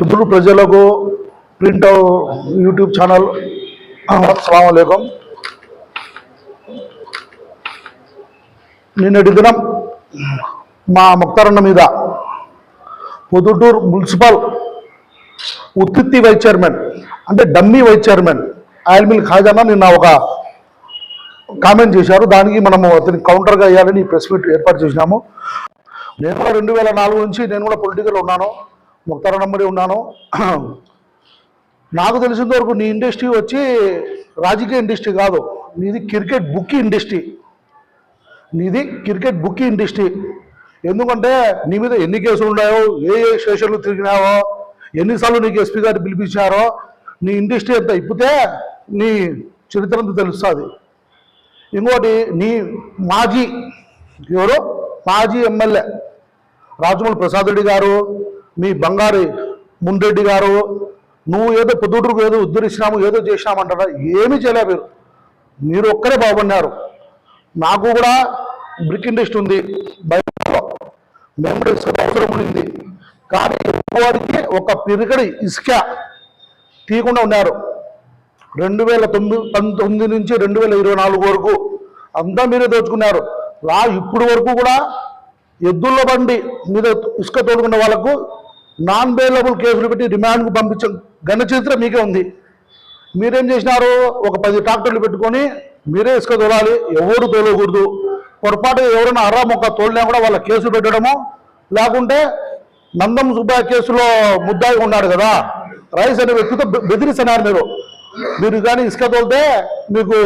ఇప్పుడు ప్రజలకు print YouTube channel అస్సలం అయికం నిన్నటి దినం మా ముక్తారన్న మీద పొద్దుటూరు మున్సిపల్ ఉత్తిత్తి వైస్ చైర్మన్ అంటే dummy vice chairman oil mill ఖాజానా నిన్న ఒక కామెంట్ చేశారు. దానికి మనము అతనికి కౌంటర్గా వేయాలని ప్రెస్ మీట్ ఏర్పాటు చేసినాము. నేను కూడా రెండు వేల నాలుగు నుంచి నేను కూడా పొలిటికల్ ఉన్నాను. ముక్తార నంబరి ఉన్నాను. నాకు తెలిసినంత వరకు నీ ఇండస్ట్రీ వచ్చి రాజకీయ ఇండస్ట్రీ కాదు నీది క్రికెట్ బుక్ ఇండస్ట్రీ. నీది క్రికెట్ బుక్ ఇండస్ట్రీ. ఎందుకంటే నీ మీద ఎన్ని కేసులు ఉన్నాయో ఏ ఏ స్టేషన్లు తిరిగినావో ఎన్నిసార్లు నీకు ఎస్పీ గారు పిలిపించారో నీ ఇండస్ట్రీ అంతా ఇప్పితే నీ చరిత్ర అంతా తెలుస్తుంది. ఇంకోటి నీ మాజీ ఎవరు? మాజీ ఎమ్మెల్యే. రాజమౌళి ప్రసాద్ రెడ్డి గారు మీ బంగారి మున్రెడ్డి గారు నువ్వు ఏదో పొద్దుటూరుకు ఏదో ఉద్ధరించినాము ఏదో చేసినామంటారా ఏమీ చేయలే మీరు. మీరు ఒక్కరే బాగుపడినారు నాకు కూడా బ్రిక్ ఇండస్ట్రీ ఉంది. బయటలో మేము అవసరం ఉంది. కానీ వారికి ఒక పిరికడి ఇసుక తీయకుండా ఉన్నారు. రెండు వేల తొమ్మిది పంతొమ్మిది నుంచి రెండు వేల ఇరవై నాలుగు వరకు అంతా మీరే దోచుకున్నారు. రా ఇప్పుడు వరకు కూడా ఎద్దుల బండి మీద ఇసుక తోడుకున్న వాళ్ళకు నాన్ బెయిలబుల్ కేసులు పెట్టి రిమాండ్కు పంపించే ఘన చరిత్ర మీకే ఉంది. మీరేం చేసినారు ఒక పది ట్రాక్టర్లు పెట్టుకొని మీరే ఇసుక తోలాలి ఎవరు తోలకూడదు. పొరపాటు ఎవరైనా అర్రా మొక్క తోలినా కూడా వాళ్ళ కేసు పెట్టడము లేకుంటే నందం సుబ్బయ్య కేసులో ముద్దాయి ఉన్నాడు కదా రైస్ అనే వ్యక్తితో బెదిరిస్తున్నారు మీరు. మీరు కానీ ఇసుక తోలితే మీకు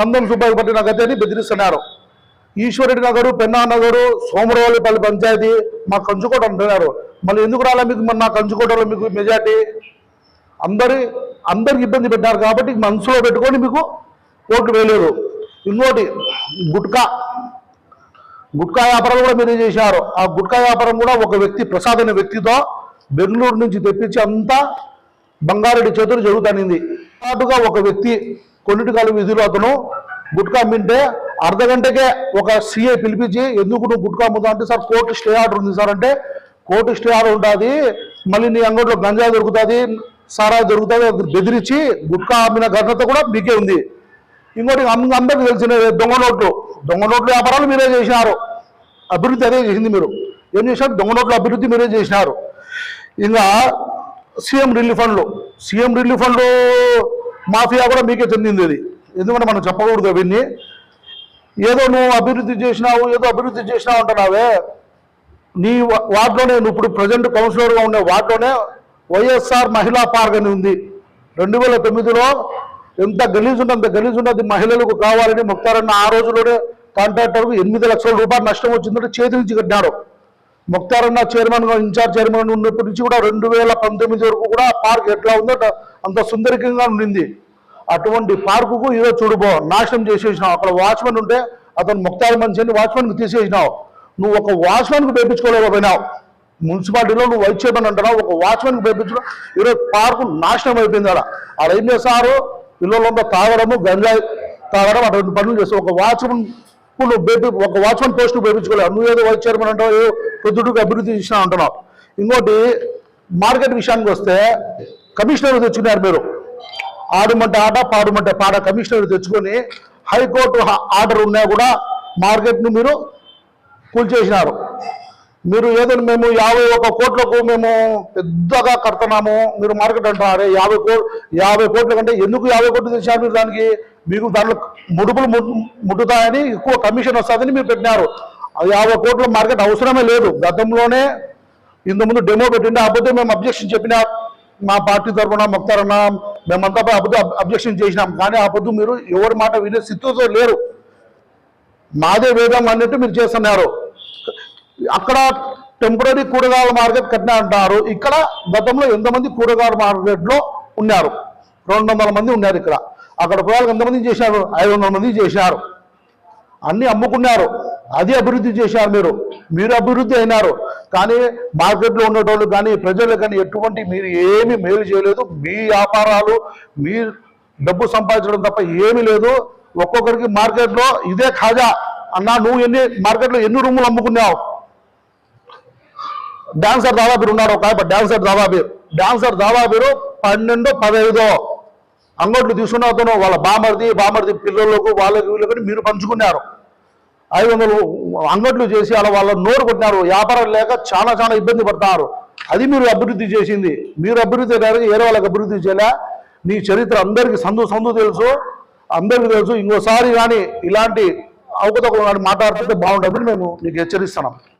నందం సుబ్బయ్య పట్టిన గతని బెదిరిస్తున్నారు. ఈశ్వరుడి నగరు పెన్నా నగరు సోమరవల్లిపల్లి పంచాయతీ మా కంచుకోట అంటున్నారు. మళ్ళీ ఎందుకు రాలే మీకు మన నా కంచుకోటలో మీకు మెజార్టీ? అందరి అందరికి ఇబ్బంది పెట్టారు కాబట్టి మనసులో పెట్టుకొని మీకు ఓట్లు వేయలేరు. ఇంకోటి గుట్కా. గుట్కా వ్యాపారం కూడా మీరే చేశారు? ఆ గుట్కా వ్యాపారం కూడా ఒక వ్యక్తి ప్రసాద్ అనే వ్యక్తితో బెంగళూరు నుంచి తెప్పించి అంతా బంగారెడ్డి చేతులు జరుగుతానింది. పాటుగా ఒక వ్యక్తి కొన్నిటికాల విధులు అతను గుట్కా మింటే అర్ధ గంటకే ఒక సీఏ పిలిపించి ఎందుకు నువ్వు గుట్కా అమ్ముతా అంటే సార్ కోర్టు స్టే ఆర్డర్ ఉంది సార్. అంటే కోర్టు స్టే ఆర్డర్ ఉంటుంది మళ్ళీ నీ అంగట్లో గంజా దొరుకుతుంది సారా దొరుకుతుంది బెదిరించి గుట్కా అమ్మిన ఘటనత కూడా మీకే ఉంది. ఇంకోటి అందరికీ తెలిసిన దొంగ నోట్లు. దొంగ నోట్ల వ్యాపారాలు మీరే చేసినారు. అభివృద్ధి అదే చేసింది మీరు. ఏం చేశారు దొంగ నోట్ల అభివృద్ధి మీరే చేసినారు. ఇంకా సీఎం రిలీఫ్ ఫండ్లు సీఎం రిలీఫ్ ఫండ్లు మాఫియా కూడా మీకే చెందింది ఇది ఎందుకంటే మనం చెప్పకూడదు అవన్నీ. ఏదో నువ్వు అభివృద్ధి చేసినావు ఏదో అభివృద్ధి చేసినావు అంటున్నావే. నీ వార్డులోనే నువ్వు ఇప్పుడు ప్రజెంట్ కౌన్సిలర్గా ఉండే వార్డులోనే వైఎస్ఆర్ మహిళా పార్క్ అని ఉంది. రెండు వేల తొమ్మిదిలో ఎంత గలీజ్ ఉంటే అంత గలీజ్ ఉన్నది మహిళలకు కావాలని ముక్తారన్న ఆ రోజులోనే కాంట్రాక్టర్కు ఎనిమిది లక్షల రూపాయలు నష్టం వచ్చిందంటే చేతి నుంచి కట్టినాడు ముక్తారన్న చైర్మన్గా ఇన్ఛార్జ్ చైర్మన్ ఉన్నప్పటి నుంచి కూడా రెండు వేల పంతొమ్మిది వరకు కూడా పార్క్ ఎట్లా ఉందో అంత సుందరికంగా ఉండింది. అటువంటి పార్కుకు ఏదో చూడుబో నాశనం చేసేసినావు. అక్కడ వాచ్మెన్ ఉంటే అతను ముక్తారు మనిషి అని వాచ్మెన్కి తీసేసినావు. నువ్వు ఒక వాచ్మెన్కి పేపించుకోలేకపోయినావు మున్సిపాలిటీలో నువ్వు వైస్ చైర్మన్ అంటున్నావు ఒక వాచ్మెన్కి పేపించడం ఈరోజు పార్కు నాశనం అయిపోయింది అక్కడ అక్కడ ఏం చేస్తారు పిల్లలంతా తాగడము గంజాయి తాగడం అటువంటి పనులు చేస్తావు ఒక వాచ్మెన్ నువ్వు బేపి ఒక వాచ్మెన్ పోస్ట్ పేపించుకోలేవు. నువ్వు ఏదో వైస్ చైర్మన్ అంటావు ఏదో అభివృద్ధి చేసినా అంటున్నావు. ఇంకోటి మార్కెట్ విషయానికి వస్తే కమిషనర్ తెచ్చుకున్నారు మీరు. ఆడుమంటే ఆట పాడుమంటే పాడ కమిషనర్ తెచ్చుకొని హైకోర్టు ఆర్డర్ ఉన్నా కూడా మార్కెట్ను మీరు కూల్చేసినారు మీరు ఏదో మేము యాభై ఒక కోట్లకు మేము పెద్దగా కడుతున్నాము మీరు మార్కెట్ అంటున్నారు. యాభై కో యాభై కోట్ల కంటే ఎందుకు యాభై కోట్లు తెచ్చారు మీరు దానికి? మీకు దాంట్లో ముడుపులు ముట్టుతాయని ఎక్కువ కమిషన్ వస్తుందని మీరు పెట్టినారు. యాభై కోట్ల మార్కెట్ అవసరమే లేదు. గతంలోనే ఇంతకుముందు డెమో పెట్టిండే అబద్ధం మేము అబ్జెక్షన్ చెప్పినా మా పార్టీ తరఫున మొక్తారన్నా మేమంతా పోయి అబద్ధం అబ్జెక్షన్ చేసినాం. కానీ ఆ పొద్దు మీరు ఎవరి మాట వినే స్థితితో లేరు. మాదే వేదం అన్నట్టు మీరు చేస్తున్నారు. అక్కడ టెంపరీ కూరగాయల మార్కెట్ కట్టినా అంటారు. ఇక్కడ గతంలో ఎంతమంది కూరగాయల మార్కెట్లో ఉన్నారు? రెండు వందల మంది ఉన్నారు ఇక్కడ. అక్కడ కూరగాయలు ఎంతమంది చేశారు? ఐదు వందల మంది చేశారు. అన్ని అమ్ముకున్నారు. అది అభివృద్ధి చేశారు మీరు. మీరు అభివృద్ధి అయినారు. కానీ మార్కెట్లో ఉండేటోళ్ళు కానీ ప్రజలు కానీ ఎటువంటి మీరు ఏమీ మేలు చేయలేదు. మీ వ్యాపారాలు మీ డబ్బు సంపాదించడం తప్ప ఏమీ లేదు. ఒక్కొక్కరికి మార్కెట్లో ఇదే ఖాజా అన్నా నువ్వు ఎన్ని మార్కెట్లో ఎన్ని రూములు అమ్ముకున్నావు? డాన్సర్ దాదాపీరు ఉన్నారు ఒక డాన్సర్ దాదాపీరు. డాన్సర్ దాదాపీరు పన్నెండు పదహైదో. అంగట్లు తీసుకున్న అతను వాళ్ళ బామర్ది బామర్ది పిల్లలకు వాళ్ళకి వీళ్ళకి మీరు పంచుకున్నారు. ఐదు వందలు అంగట్లు చేసి అలా వాళ్ళ నోరు కొట్టినారు. వ్యాపారం లేక చాలా చాలా ఇబ్బంది పడతారు. అది మీరు అభివృద్ధి చేసింది. మీరు అభివృద్ధి చేయడానికి వేరే వాళ్ళకి అభివృద్ధి చేయలే. నీ చరిత్ర అందరికీ సందు సందు తెలుసు. అందరికీ తెలుసు. ఇంకోసారి కానీ ఇలాంటి అవకతవకలు కానీ మాట్లాడుతుంటే బాగుంటుందని మేము నీకు హెచ్చరిస్తున్నాం.